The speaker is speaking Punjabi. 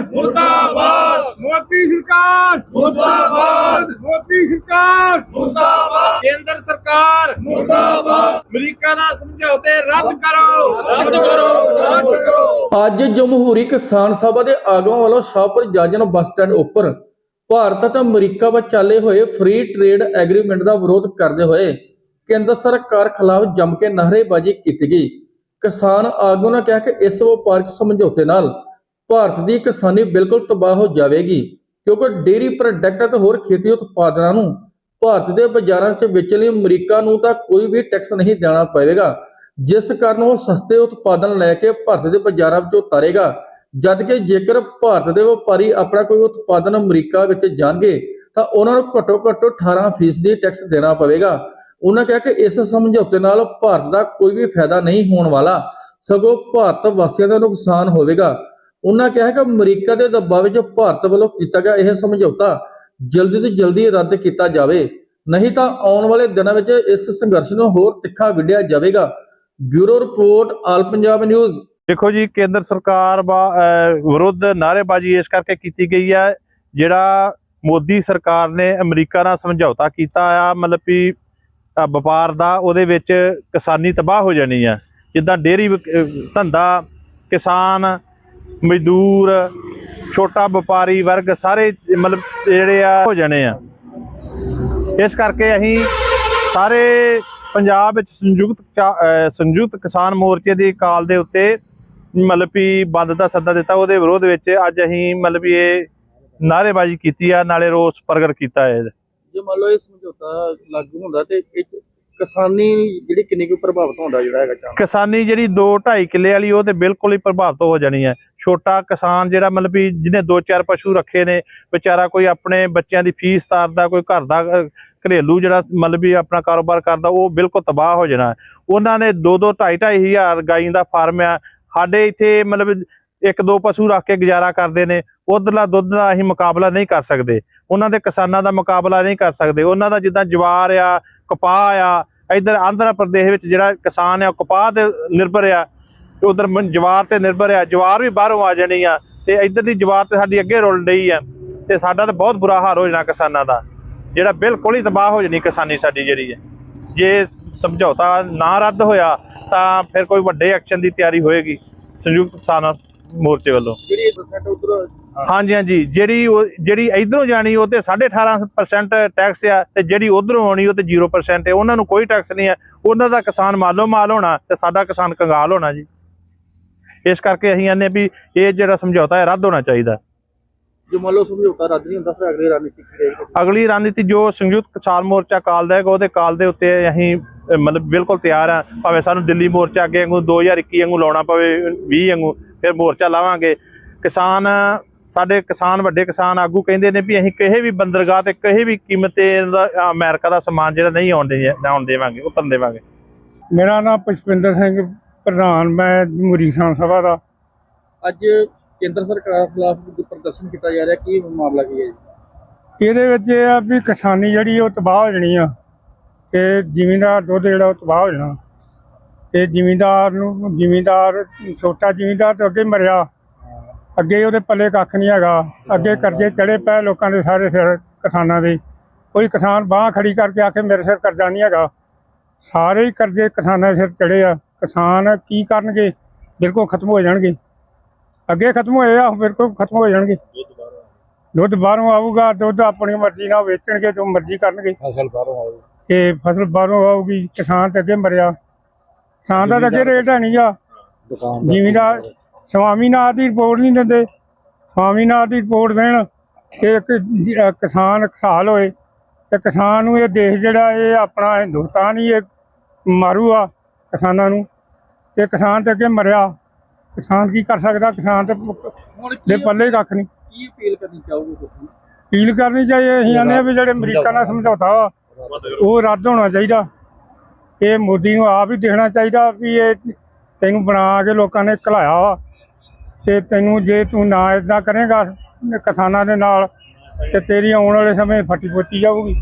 ਮੁਰਦਾਬਾਦ। ਮੋਦੀ ਸਰਕਾਰ। ਮੁਰਦਾਬਾਦ। ਮੋਦੀ ਸਰਕਾਰ। ਮੁਰਦਾਬਾਦ। ਕੇਂਦਰ ਸਰਕਾਰ। ਮੁਰਦਾਬਾਦ। ਅਮਰੀਕਾ ਨਾਲ ਸਮਝੌਤੇ ਰੱਦ ਕਰੋ। ਰੱਦ ਕਰੋ। ਰੱਦ ਕਰੋ। ਅੱਜ ਜਮਹੂਰੀ ਕਿਸਾਨ ਸਭਾ ਦੇ ਆਗੂਆਂ ਵੱਲੋਂ ਸ਼ਾਹਪੁਰ ਜਾਜਨ ਬੱਸ ਸਟੈਂਡ ਉੱਪਰ ਭਾਰਤ ਅਤੇ ਅਮਰੀਕਾ ਵਿਚਾਲੇ ਹੋਏ ਫ੍ਰੀ ਟ੍ਰੇਡ ਐਗਰੀਮੈਂਟ ਦਾ ਵਿਰੋਧ ਕਰਦੇ ਹੋਏ ਕੇਂਦਰ ਸਰਕਾਰ ਖਿਲਾਫ ਜੰਮ ਕੇ ਨਾਅਰੇਬਾਜ਼ੀ ਕੀਤੀ ਗਈ। ਕਿਸਾਨ ਆਗੂ ਨੇ ਕਿਹਾ ਕਿ ਇਸ ਵਪਾਰਕ ਸਮਝੌਤੇ ਨਾਲ ਭਾਰਤ ਦੀ ਕਿਸਾਨੀ ਬਿਲਕੁਲ ਤਬਾਹ ਹੋ ਜਾਵੇਗੀ, ਕਿਉਂਕਿ ਡੇਅਰੀ ਪ੍ਰੋਡਕਟ ਅਤੇ ਹੋਰ ਖੇਤੀ ਉਤਪਾਦਨਾਂ ਨੂੰ ਭਾਰਤ ਦੇ ਬਾਜ਼ਾਰਾਂ 'ਚ ਵੇਚਣ ਲਈ ਅਮਰੀਕਾ ਨੂੰ ਤਾਂ ਕੋਈ ਵੀ ਟੈਕਸ ਨਹੀਂ ਦੇਣਾ ਪਵੇਗਾ, ਜਿਸ ਕਾਰਨ ਉਹ ਸਸਤੇ ਉਤਪਾਦਨ ਲੈ ਕੇ ਭਾਰਤ ਦੇ ਬਾਜ਼ਾਰਾਂ ਵਿੱਚ ਉਤਾਰੇਗਾ। ਜਦ ਕਿ ਜੇਕਰ ਭਾਰਤ ਦੇ ਵਪਾਰੀ ਆਪਣਾ ਕੋਈ ਉਤਪਾਦਨ ਅਮਰੀਕਾ ਵਿੱਚ ਜਾਣਗੇ, ਤਾਂ ਉਹਨਾਂ ਨੂੰ ਘੱਟੋ ਘੱਟ 18% ਦੀ ਟੈਕਸ ਦੇਣਾ ਪਵੇਗਾ। ਉਹਨਾਂ ਕਿਹਾ ਕਿ ਇਸ ਸਮਝੌਤੇ ਨਾਲ ਭਾਰਤ ਦਾ ਕੋਈ ਵੀ ਫਾਇਦਾ ਨਹੀਂ ਹੋਣ ਵਾਲਾ, ਸਗੋਂ ਭਾਰਤ ਵਾਸੀਆਂ ਦਾ ਨੁਕਸਾਨ ਹੋਵੇਗਾ। ਉਹਨਾਂ ਕਿਹਾ ਕਿ ਅਮਰੀਕਾ ਦੇ ਦਬਾਅ ਵਿੱਚ ਭਾਰਤ ਵੱਲੋਂ ਕੀਤਾ ਗਿਆ ਇਹ ਸਮਝੌਤਾ ਜਲਦੀ ਤੋਂ ਜਲਦੀ ਰੱਦ ਕੀਤਾ ਜਾਵੇ। ਨਹੀਂ ਤਾਂ ਆਉਣ ਵਾਲੇ ਦਿਨਾਂ ਵਿੱਚ ਇਸ ਸੰਘਰਸ਼ ਨੂੰ ਹੋਰ ਤਿੱਖਾ ਵਿੱਢਿਆ ਜਾਵੇਗਾ। Bureau report, all Punjab news. ਦੇਖੋ ਜੀ, ਕੇਂਦਰ ਸਰਕਾਰ ਵਾ- ਵਿਰੁੱਧ ਨਾਅਰੇਬਾਜ਼ੀ ਇਸ ਕਰਕੇ ਕੀਤੀ ਗਈ ਹੈ, ਜਿਹੜਾ ਮੋਦੀ ਸਰਕਾਰ ਨੇ ਅਮਰੀਕਾ ਨਾਲ ਸਮਝੌਤਾ ਕੀਤਾ ਆ, ਮਤਲਬ ਵੀ ਵਪਾਰ ਦਾ, ਉਹਦੇ ਵਿੱਚ ਕਿਸਾਨੀ ਤਬਾਹ ਹੋ ਜਾਣੀ ਆ। ਜਿੱਦਾਂ ਡੇਰੀ ਵਿਕ- ਧੰਦਾ ਕਿਸਾਨ ਮਜ਼ਦੂਰ, ਛੋਟਾ ਵਪਾਰੀ ਵਰਗ ਸਾਰੇ ਮਤਲਬ ਜਿਹੜੇ ਆ ਹੋ ਜਾਣੇ ਆ। ਇਸ ਕਰਕੇ ਅਸੀਂ ਸਾਰੇ ਪੰਜਾਬ ਵਿੱਚ ਸੰਯੁਕਤ ਸੰਯੁਕਤ ਕਿਸਾਨ ਮੋਰਚੇ ਦੀ ਕਾਲ ਦੇ ਉੱਤੇ ਮਤਲਬ ਵੀ ਬੰਦ ਦਾ ਸੱਦਾ ਦਿੱਤਾ। ਉਹਦੇ ਵਿਰੋਧ ਵਿੱਚ ਅੱਜ ਅਸੀਂ ਮਤਲਬ ਵੀ ਇਹ ਨਾਅਰੇਬਾਜ਼ੀ ਕੀਤੀ ਆ, ਨਾਲੇ ਰੋਸ ਪ੍ਰਗਟ ਕੀਤਾ ਹੈ। ਜੇ ਮੰਨ ਲਓ ਇਹ ਸਮਝੌਤਾ ਲਾਗੂ ਹੁੰਦਾ ਤੇ ਇਹ ਕਿਸਾਨੀ ਜਿਹੜੀ ਕਿੰਨੀ ਕੁ ਪ੍ਰਭਾਵਿਤ ਹੁੰਦਾ ਜਿਹੜਾ ਹੈਗਾ ਚਾਂਸ? ਕਿਸਾਨੀ ਜਿਹੜੀ 2 2.5 ਕਿੱਲੇ ਵਾਲੀ, ਉਹ ਤੇ ਬਿਲਕੁਲ ਹੀ ਪ੍ਰਭਾਵਿਤ ਹੋ ਜਾਣੀ ਹੈ। ਛੋਟਾ ਕਿਸਾਨ ਜਿਹੜਾ ਮਤਲਬ ਵੀ ਜਿਹਨੇ ਦੋ ਚਾਰ ਪਸ਼ੂ ਰੱਖੇ ਨੇ, ਵਿਚਾਰਾ ਕੋਈ ਆਪਣੇ ਬੱਚਿਆਂ ਦੀ ਫੀਸ ਤਾਰਦਾ, ਕੋਈ ਘਰ ਦਾ ਘਰੇਲੂ ਜਿਹੜਾ ਮਤਲਬ ਵੀ ਆਪਣਾ ਕਾਰੋਬਾਰ ਕਰਦਾ, ਉਹ ਬਿਲਕੁਲ ਤਬਾਹ ਹੋ ਜਾਣਾ। ਉਹਨਾਂ ਨੇ 2 2 2.5 2.5 ਹਜ਼ਾਰ ਗਾਈਂ ਦਾ ਫਾਰਮ ਆ। ਸਾਡੇ ਇੱਥੇ ਮਤਲਬ ਇੱਕ ਦੋ ਪਸ਼ੂ ਰੱਖ ਕੇ ਗੁਜ਼ਾਰਾ ਕਰਦੇ ਨੇ, ਉਧਰਲਾ ਦੁੱਧ ਦਾ ਅਸੀਂ ਮੁਕਾਬਲਾ ਨਹੀਂ ਕਰ ਸਕਦੇ। ਉਹਨਾਂ ਦੇ ਕਿਸਾਨਾਂ ਦਾ ਮੁਕਾਬਲਾ ਨਹੀਂ ਕਰ ਸਕਦੇ। ਉਹਨਾਂ ਦਾ ਜਿੱਦਾਂ ਜਵਾਰ ਆ ਕਪਾਹ ਆ, ਇਧਰ ਆਂਧਰਾ ਪ੍ਰਦੇਸ਼ ਵਿੱਚ ਜਿਹੜਾ ਕਿਸਾਨ ਆ, ਉਹ ਕਪਾਹ ਤੇ ਨਿਰਭਰ ਆ ਤੇ ਉਧਰ ਜਵਾਰ ਤੇ ਨਿਰਭਰ ਆ, ਜਵਾਰ ਵੀ ਬਾਹਰੋਂ ਆ ਜਾਣੀ ਆ ਤੇ ਇਧਰ ਦੀ ਜਵਾਰ ਤੇ ਸਾਡੀ ਅੱਗੇ ਰੁਲ ਰਹੀ ਆ ਤੇ ਸਾਡਾ ਤਾਂ ਬਹੁਤ ਬੁਰਾ ਹਾਲ ਹੋ ਜਾਣਾ ਕਿਸਾਨਾਂ ਦਾ, ਜਿਹੜਾ ਬਿਲਕੁਲ ਹੀ ਤਬਾਹ ਹੋ ਜਾਣੀ ਕਿਸਾਨੀ ਸਾਡੀ ਜਿਹੜੀ ਹੈ ਜੇ ਸਮਝੌਤਾ ਨਾ ਰੱਦ ਹੋਇਆ ਤਾਂ ਫਿਰ ਕੋਈ ਵੱਡੇ ਐਕਸ਼ਨ ਦੀ ਤਿਆਰੀ ਹੋਏਗੀ ਸੰਯੁਕਤ ਕਿਸਾਨ ਮੋਰਚੇ ਵੱਲੋਂ। ਜਿਹੜੀ 1% ਉਧਰ ਹਾਂਜੀ ਹਾਂਜੀ। ਜਿਹੜੀ ਜਿਹੜੀ ਇਧਰੋਂ ਜਾਣੀ ਉਹ ਤੇ 18.5% ਟੈਕਸ ਆ ਤੇ ਜਿਹੜੀ ਉਧਰੋਂ ਆਉਣੀ ਉਹ ਤੇ 0% ਹੈ ਉਹਨਾਂ ਨੂੰ ਕੋਈ ਟੈਕਸ ਨਹੀਂ ਹੈ ਉਹਨਾਂ ਦਾ ਕਿਸਾਨ ਮਾਲੋ ਮਾਲ ਹੋਣਾ ਤੇ ਸਾਡਾ ਕਿਸਾਨ ਕੰਗਾਲ ਹੋਣਾ ਜੀ। ਇਸ ਕਰਕੇ ਅਸੀਂ ਆਨੇ ਵੀ ਇਹ ਜਿਹੜਾ ਸਮਝੌਤਾ ਹੈ ਰੱਦ ਹੋਣਾ ਚਾਹੀਦਾ। ਜੋ ਮੰਨ ਲਓ ਸਮਝੌਤਾ ਰੱਦ ਨਹੀਂ ਹੁੰਦਾ ਫਿਰ ਅਗਲੀ ਰਣਨੀਤੀ ਕੀ ਰਹੇਗੀ? ਅਗਲੀ ਰਣਨੀਤੀ ਜੋ ਸੰਯੁਕਤ ਕਿਸਾਨ ਮੋਰਚਾ ਕਾਲ ਦਾ ਹੈਗਾ ਉਹਦੇ ਕਾਲ ਦੇ ਉੱਤੇ ਅਸੀਂ ਮਤਲਬ ਬਿਲਕੁਲ ਤਿਆਰ ਆ। ਭਾਵੇਂ ਸਾਨੂੰ ਦਿੱਲੀ ਮੋਰਚਾ ਅੱਗੇ ਵਾਂਗੂ 2021 ਵਾਂਗੂ ਲਾਉਣਾ ਪਵੇ 20 ਵਾਂਗੂ ਫਿਰ ਮੋਰਚਾ ਲਾਵਾਂਗੇ। ਕਿਸਾਨ ਸਾਡੇ ਕਿਸਾਨ ਵੱਡੇ ਕਿਸਾਨ ਆਗੂ ਕਹਿੰਦੇ ਨੇ ਵੀ ਅਸੀਂ ਕਿਸੇ ਵੀ ਬੰਦਰਗਾਹ ਤੇ ਕਿਸੇ ਵੀ ਕੀਮਤ ਤੇ ਅਮਰੀਕਾ ਦਾ ਸਮਾਨ ਜਿਹੜਾ ਨਹੀਂ ਆਉਣ ਦੇ ਆਉਣ ਦੇਵਾਂਗੇ ਉਤਰਨ ਦੇਵਾਂਗੇ। ਮੇਰਾ ਨਾਮ ਪੁਸ਼ਪਿੰਦਰ ਸਿੰਘ ਪ੍ਰਧਾਨ ਮੈਂ ਜਮਹੂਰੀ ਕਿਸਾਨ ਸਭਾ ਦਾ। ਅੱਜ ਕੇਂਦਰ ਸਰਕਾਰ ਖਿਲਾਫ ਜੋ ਪ੍ਰਦਰਸ਼ਨ ਕੀਤਾ ਜਾ ਰਿਹਾ ਕੀ ਮਾਮਲਾ ਕੀ ਹੈ ਜੀ? ਇਹਦੇ ਵਿੱਚ ਇਹ ਆ ਵੀ ਕਿਸਾਨੀ ਜਿਹੜੀ ਉਹ ਤਬਾਹ ਹੋ ਜਾਣੀ ਆ। ਤੇ ਜ਼ਿਮੀਂਦਾਰ ਦੁੱਧ ਜਿਹੜਾ ਉਹ ਤਬਾਹ ਹੋ ਜਾਣਾ। ਤੇ ਜ਼ਿਮੀਂਦਾਰ ਨੂੰ ਜ਼ਿਮੀਂਦਾਰ ਛੋਟਾ ਜ਼ਿਮੀਂਦਾਰ ਤਾਂ ਅੱਗੇ ਮਰਿਆ। ਅੱਗੇ ਉਹਦੇ ਪੱਲੇ ਕੱਖ ਨਹੀਂ ਹੈਗਾ। ਅੱਗੇ ਕਰਜ਼ੇ ਚੜੇ ਪਏ ਲੋਕਾਂ ਦੇ ਸਾਰੇ ਸਿਰ ਕਿਸਾਨਾਂ ਦੇ। ਕੋਈ ਕਿਸਾਨ ਬਾਹ ਖੜੀ ਕਰਕੇ ਆਖੇ ਮੇਰੇ ਸਿਰ ਕਰਜ਼ਾ ਨਹੀਂ ਹੈਗਾ। ਸਾਰੇ ਹੀ ਕਰਜ਼ੇ ਕਿਸਾਨਾਂ ਦੇ ਸਿਰ ਚੜੇ ਆ। ਕਿਸਾਨ ਕੀ ਕਰਨਗੇ? ਬਿਲਕੁਲ ਖਤਮ ਹੋ ਜਾਣਗੇ। ਅੱਗੇ ਖਤਮ ਹੋਏ ਆ ਬਿਲਕੁਲ ਖਤਮ ਹੋ ਜਾਣਗੇ। ਦੁੱਧ ਬਾਹਰੋਂ ਆਊਗਾ ਦੁੱਧ ਆਪਣੀ ਮਰਜ਼ੀ ਨਾਲ ਵੇਚਣਗੇ ਜੋ ਮਰਜ਼ੀ ਕਰਨਗੇ। ਫਸਲ ਬਾਹਰੋਂ ਆਉ ਤੇ ਫਸਲ ਬਾਹਰੋਂ ਆਊਗੀ ਕਿਸਾਨ ਤੇ ਅੱਗੇ ਮਰਿਆ। ਕਿਸਾਨ ਦਾ ਤਾਂ ਅੱਗੇ ਰੇਟ ਹੈ ਨਹੀਂਗਾ ਦੁਕਾਨ ਜ਼ਿਮੀਂਦਾਰ ਸਵਾਮੀਨਾਥ ਦੀ ਰਿਪੋਰਟ ਨਹੀਂ ਦਿੰਦੇ। ਸਵਾਮੀਨਾਥ ਦੀ ਰਿਪੋਰਟ ਦੇਣ ਕਿ ਇੱਕ ਕਿਸਾਨ ਖਸਾਲ ਹੋਏ। ਤੇ ਕਿਸਾਨ ਨੂੰ ਇਹ ਦੇਸ਼ ਜਿਹੜਾ ਇਹ ਆਪਣਾ ਹਿੰਦੁਸਤਾਨ ਹੀ ਇਹ ਮਾਰੂ ਆ ਕਿਸਾਨਾਂ ਨੂੰ। ਤੇ ਕਿਸਾਨ ਤੇ ਅੱਗੇ ਮਰਿਆ। ਕਿਸਾਨ ਕੀ ਕਰ ਸਕਦਾ? ਕਿਸਾਨ ਤੇ ਦੇ ਪੱਲੇ ਕੱਖ ਨਹੀਂ। ਕੀ ਅਪੀਲ ਕਰਨੀ ਚਾਹੋਗੇ ਤੁਸੀਂ? ਅਪੀਲ ਕਰਨੀ ਚਾਹੀਏ। ਅਸੀਂ ਆਨੇ ਵੀ ਜਿਹੜੇ ਅਮਰੀਕਾ ਨਾਲ ਸਮਝੌਤਾ ਵਾ ਉਹ ਰੱਦ ਹੋਣਾ ਚਾਹੀਦਾ। ਇਹ ਮੋਦੀ ਨੂੰ ਆਪ ਹੀ ਦੇਖਣਾ ਚਾਹੀਦਾ ਵੀ ਇਹ ਤੈਨੂੰ ਬਣਾ ਕੇ ਲੋਕਾਂ ਨੇ ਘਲਾਇਆ ਵਾ। ਤੇ ਤੈਨੂੰ ਜੇ ਤੂੰ ਨਾ ਇਦਾਂ ਕਰੇਗਾ ਕਿਸਾਨਾਂ ਦੇ ਨਾਲ ਤੇ ਤੇਰੀ ਆਉਣ ਵਾਲੇ ਸਮੇਂ ਫੱਟੀ ਪੋਤੀ ਜਾਊਗੀ।